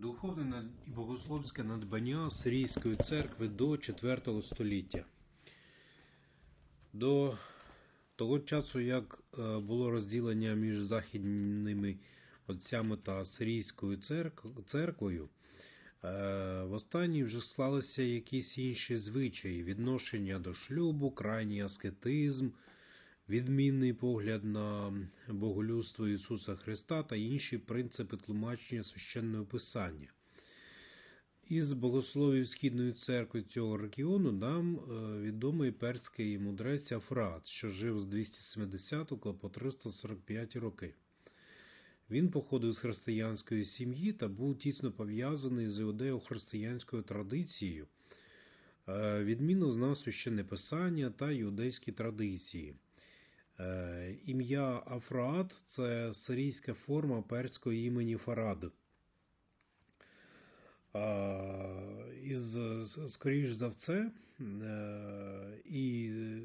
Духовне і богословське надбання Сирійської церкви до IV століття. До того часу, як е, було розділення між західними отцями та Сирійською церквою, е, в останній вже склалися якісь інші звичаї, відношення до шлюбу, крайній аскетизм, відмінний погляд на боголюбство Ісуса Христа та інші принципи тлумачення священного писання. Із богословів Східної церкви цього регіону нам е, відомий перський мудрець Афрат, що жив з 270 по 345 роки. Він походив з християнської сім'ї та був тісно пов'язаний з іудео-християнською традицією, Е, відмінно знав священне писання та іудейські традиції. Е, Ім'я Афраат це сирійська форма перського імені Фарад. А, Із, скоріш за все, е, і е,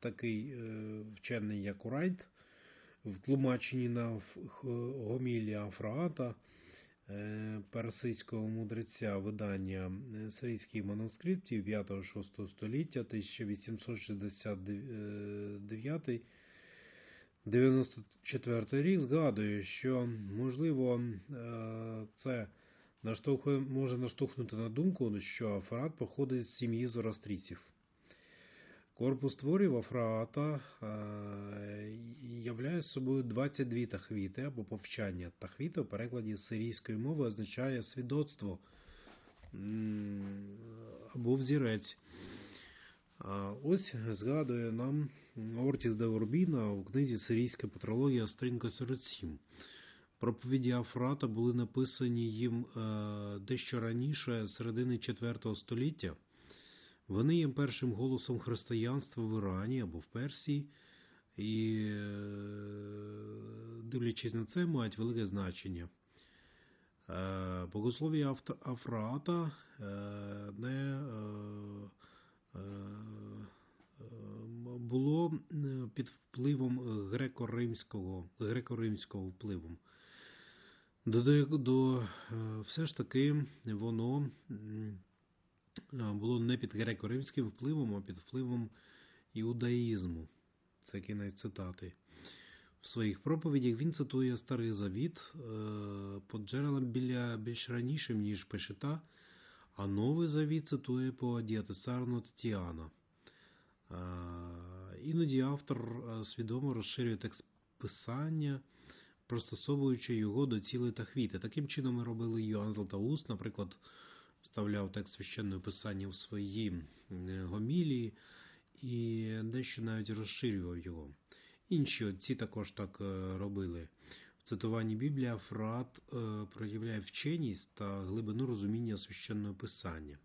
такий е, вчений, як Урайт, в тлумаченні на гомілі Афраата, е, персидського мудреця видання е, сирійських манускриптів 5-6 століття 1869 94 рік згадує, що можливо е, це наштовхує, може наштовхнути на думку, що Афрат походить з сім'ї зороастрійців. Корпус творів Афраата е, являє собою 22 тахвіти або повчання. Тахвіта в перекладі з сирійської мови означає свідоцтво або взірець. Ось згадує нам Ортіс де Урбіна у книзі Сирійська патрологія сторінка 47. Проповіді Афрата були написані їм е, дещо раніше, середини IV століття. Вони є першим голосом християнства в Ірані або в Персії, і, е, дивлячись на це, мають велике значення. Е, Богослов'я Афраата е, не було під впливом греко-римського, греко-римського впливом. До, до, все ж таки воно було не під греко-римським впливом, а під впливом іудаїзму. Це кінець цитати. В своїх проповідях він цитує Старий Завіт е, по джерелам біля більш ранішим, ніж Пешита, а Новий Завіт цитує по Діатесарну Тетіана. Е, Іноді автор е, свідомо розширює текст писання, пристосовуючи його до цілей та хвіти. Таким чином ми робили Йоанн Златоуст, наприклад, вставляв текст священного писання в свої е, гомілії і дещо навіть розширював його. Інші отці також так е, робили. В цитуванні Біблії Афрат е, проявляє вченість та глибину розуміння священного писання.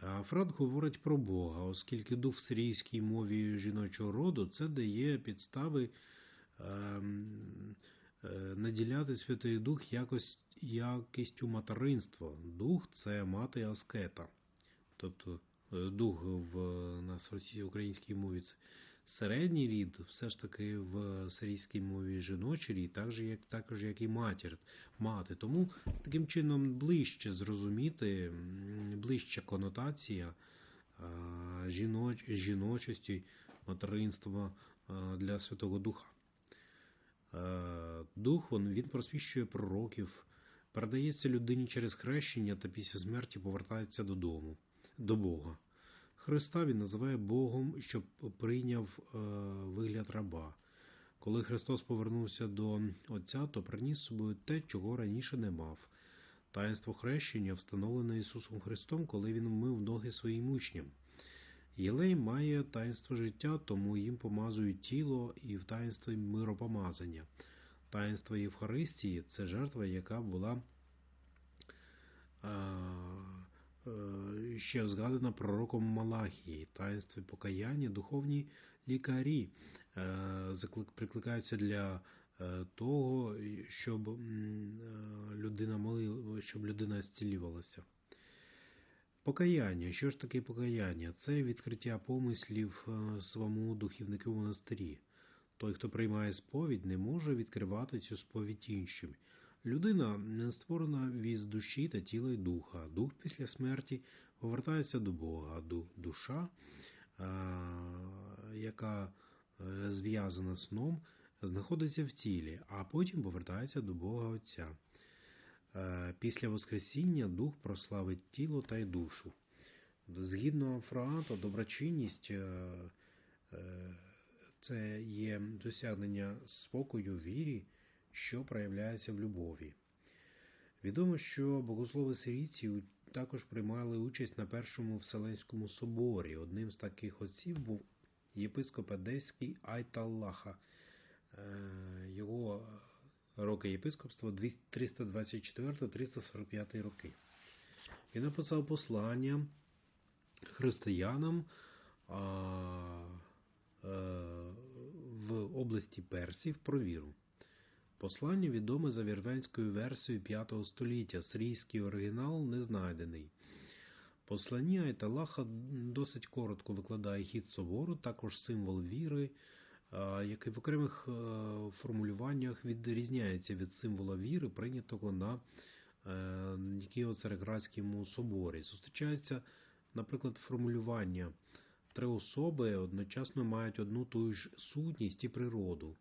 Афрат говорить про Бога, оскільки дух в сирійській мові жіночого роду це дає підстави ем, наділяти Святий Дух якось, якістю материнства. Дух це мати аскета. Тобто е, дух в на російській українській мові це середній рід, все ж таки в сирійській мові жіночий рід, так же, як, також як і матір, мати. Тому таким чином ближче зрозуміти, ближча конотація жіноч, жіночості, материнства для Святого Духа. Е, Дух він, він просвіщує пророків, передається людині через хрещення та після смерті повертається додому, до Бога. Христа він називає Богом, що прийняв е, вигляд раба. Коли Христос повернувся до Отця, то приніс з собою те, чого раніше не мав. Таїнство хрещення встановлене Ісусом Христом, коли Він вмив ноги своїм учням. Єлей має таїнство життя, тому їм помазують тіло і в таїнстві миропомазання. Таїнство Євхаристії це жертва, яка була е, ще згадана пророком Малахії. Таїнстві покаяння, духовні лікарі е, прикликаються для е, того, щоб людина молила, щоб людина зцілювалася. Покаяння. Що ж таке покаяння? Це відкриття помислів своєму духівнику монастирі. Той, хто приймає сповідь, не може відкривати цю сповідь іншим. Людина не створена від душі та тіла й духа. Дух після смерті повертається до Бога. Душа, яка е, зв'язана сном, знаходиться в тілі, а потім повертається до Бога Отця. Е, Після Воскресіння дух прославить тіло та й душу. Згідно Фраата, доброчинність е, це є досягнення спокою вірі, що проявляється в любові. Відомо, що богослови сирійці також приймали участь на Першому Вселенському соборі. Одним з таких отців був єпископ Одеський Айталлаха. Е, Його роки єпископства 324-345 роки. Він написав послання християнам а, е, в області Персів про віру. Послання відоме за вірвенською версією 5 століття. Сирійський оригінал не знайдений. Послання Айталаха досить коротко викладає хід собору, також символ віри, який в окремих е, формулюваннях відрізняється від символа віри, прийнятого на е, Києво-Цареградському соборі. Зустрічається, наприклад, формулювання три особи одночасно мають одну ту ж сутність і природу,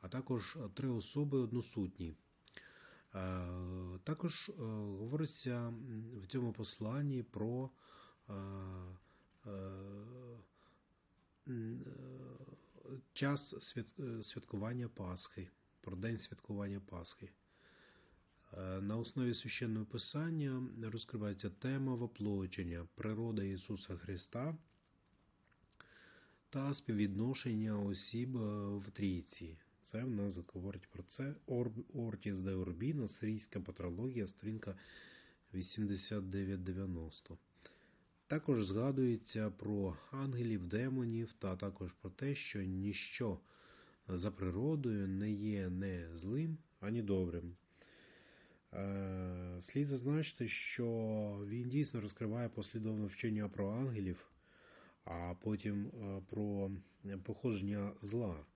а також три особи односутні. Е, Також е, говориться в цьому посланні про е, е, е, час е, святкування Пасхи, про день святкування Пасхи. Е, На основі священного писання розкривається тема воплочення, природа Ісуса Христа та співвідношення осіб е, в трійці. Це в нас говорить про це Ортіс де Урбіно, сирійська патрологія, сторінка 8990. Також згадується про ангелів, демонів, та також про те, що ніщо за природою не є не злим, ані добрим. Е, Слід зазначити, що він дійсно розкриває послідовне вчення про ангелів, а потім е, про походження зла,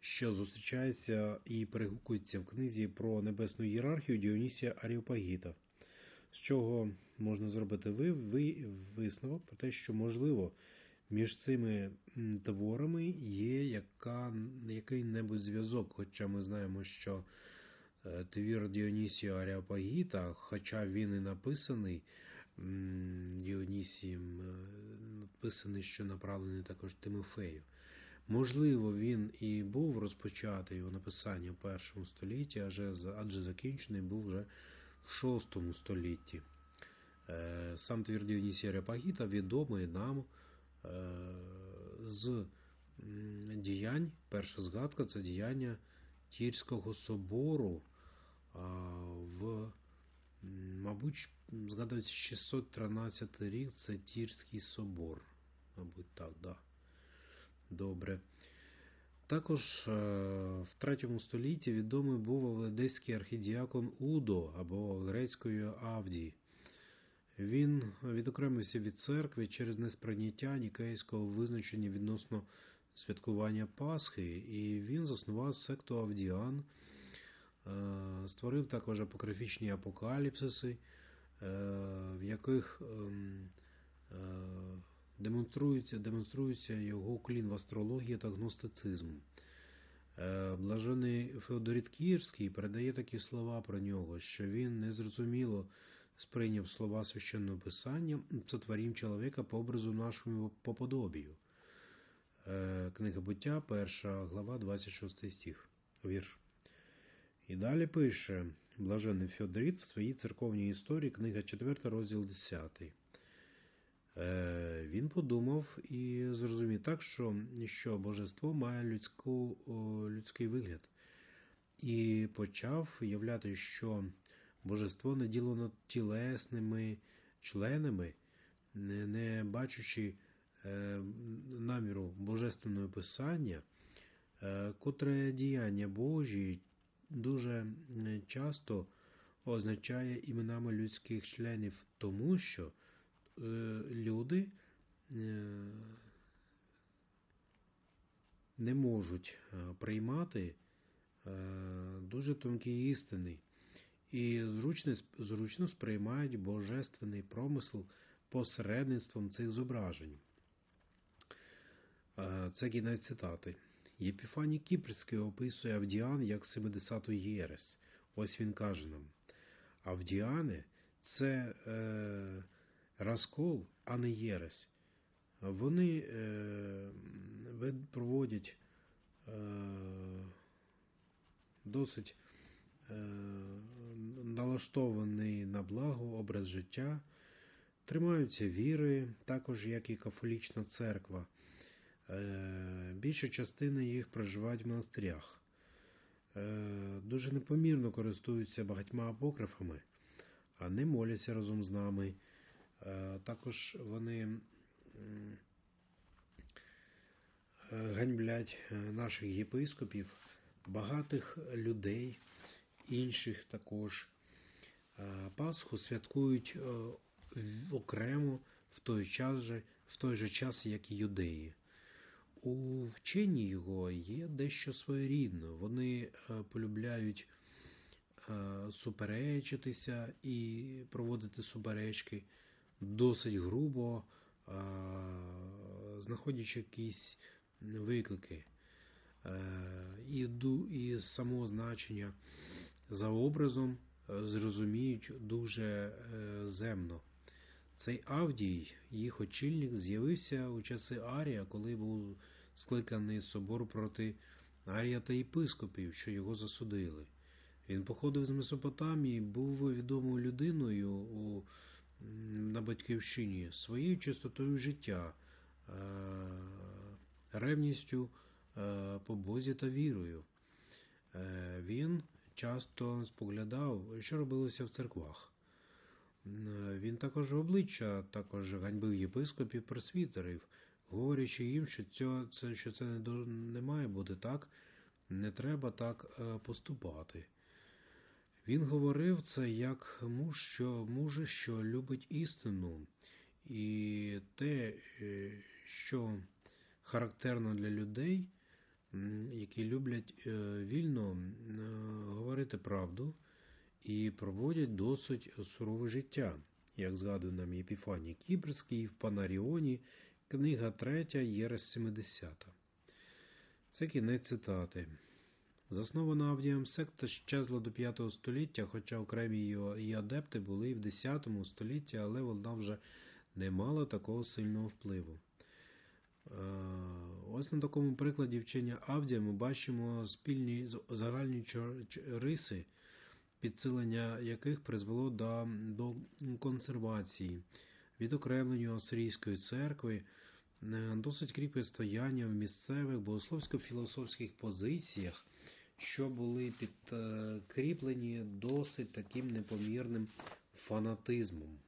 що зустрічається і перегукується в книзі про небесну ієрархію Діонісія Аріопагіта, з чого можна зробити ви, ви, висновок про те, що можливо між цими творами є який-небудь зв'язок, хоча ми знаємо, що е, твір Діонісія Аріопагіта, хоча він і написаний Діонісієм, е, написаний, що направлений також Тимофею. Можливо, він і був розпочатий його написання в першому столітті, адже, адже закінчений був вже в шостому столітті. Е, Сам твір Діонісія Аріопагіта відомий нам е, з діянь. Перша згадка це діяння Тірського собору в, мабуть, згадується 613 рік, це Тірський собор. Мабуть, так, да. Добре. Також е, в третьому столітті відомий був одеський архідіакон Удо або грецькою Авдій. Він відокремився від церкви через несприйняття нікейського визначення відносно святкування Пасхи, і він заснував секту Авдіан, створив також апокрифічні апокаліпсиси, е, в яких ем, е, демонструється, демонструється його уклін в астрології та гностицизму. Е, Блажений Феодоріт Кірський передає такі слова про нього, що він незрозуміло сприйняв слова священного писання, сотворім чоловіка по образу нашому по подобію. Е, Книга буття, перша глава, 26 стих, вірш. І далі пише Блажений Феодоріт в своїй церковній історії, книга 4, розділ 10. Е, Він подумав і зрозумів так, що, що божество має людську, людський вигляд, і почав являти, що божество наділено тілесними членами, не, не бачучи е, наміру божественного писання, е, котре діяння Божі дуже е, часто означає іменами людських членів, тому що е, люди е, не можуть приймати дуже тонкі істини. і зручно, сприймають божественний промисел посередництвом цих зображень. Це кінець цитати. Єпіфаній Кіпрський описує Авдіан як 70-ту єресь. Ось він каже нам: Авдіани це е, розкол, а не єресь. Вони е, проводять е, досить е, налаштований на благо образ життя, тримаються віри, також як і католічна церква. Е, Більша частина їх проживають в монастирях. Е, Дуже непомірно користуються багатьма апокрифами, а не моляться разом з нами. Е, Також вони ганьблять наших єпископів, багатих людей, інших також. Пасху святкують окремо в той час же, в той же час, як і юдеї. У вченні його є дещо своєрідно. Вони е, полюбляють е, суперечитися і проводити суперечки досить грубо, е, знаходячи якісь виклики. Е, І, ду- і само значення за образом зрозуміють дуже земно. Цей Авдій, їх очільник, з'явився у часи Арія, коли був скликаний собор проти Арія та єпископів, що його засудили. Він походив з Месопотамії, був відомою людиною у, на батьківщині своєю чистотою життя, е, ревністю е, по та вірою. Е, Він часто споглядав, що робилося в церквах. М, Він також в обличчя також ганьбив єпископів пресвітерів, говорячи їм, що це, що це не, не має бути так, не треба так е, поступати. Він говорив це як муж, що муж, що любить істину, і те, е, що характерно для людей, які люблять е, вільно е, говорити правду і проводять досить сурове життя, як згадує нам Єпіфаній Кіпрський в Панаріоні, книга 3, Єрес 70. Це кінець цитати. Заснована Авдієм секта щезла до 5 століття, хоча окремі її адепти були і в 10 столітті, але вона вже не мала такого сильного впливу. Е, Ось на такому прикладі вчення Авдія ми бачимо спільні загальні риси, підсилення яких призвело до, до консервації, відокремлення Асирійської церкви, е, досить кріпе стояння в місцевих богословсько-філософських позиціях, що були підкріплені досить таким непомірним фанатизмом.